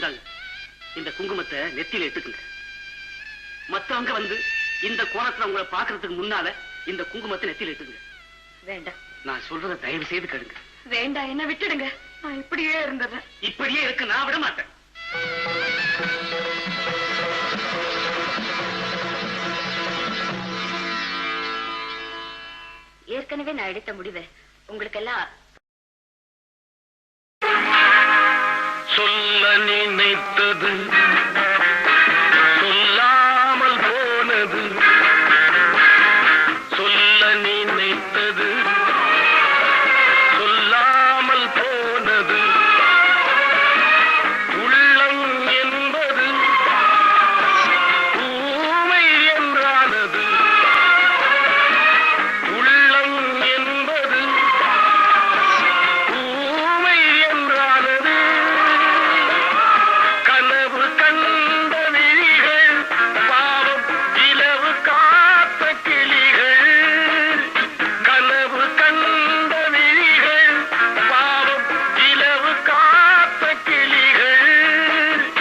இந்தாங்க. இந்த குங்குமத்தை நெத்தியில இட்டுக்குங்க மத்தவங்க வந்து இந்த கோலத்துல உங்களை பாக்குறதுக்கு முன்னால இந்த குங்குமத்தை நெத்தியில இட்டுக்குங்க வேண்டாம். நான் சொல்றத தயவு செய்து கேளுங்க. வேண்டாம் என்ன விட்டுடுங்க. நான் இப்படியே இருந்துடுறேன். இப்படியே இருக்க நான் விட மாட்டேன். ஏற்கனவே நான் எடுத்த முடிவை உங்களுக்கெல்லாம் சொல்ல நினைத்தது. சொல்லாமல் போனது. சொல்ல நினைத்தது.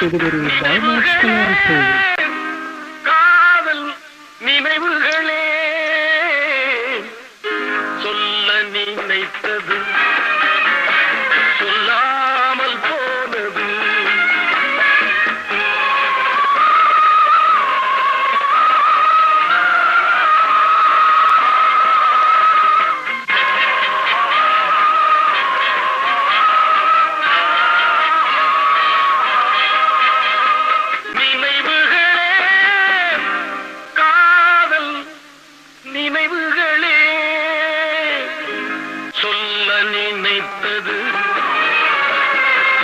நினைவுகளே, காதல் நினைவுகளே. சொல்ல நினைத்தது நினைத்தது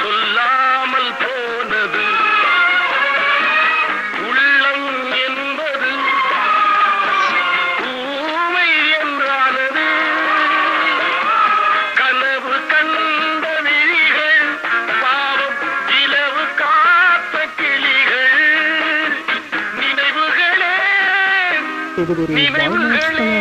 சொல்லாமல் போனது. உள்ளம் என்பது ஊமை என்றானது. கனவு கண்ட விழிகள் பாவம் இலவு காத்த கிளிகள். நினைவுகளே நினைவுகளே.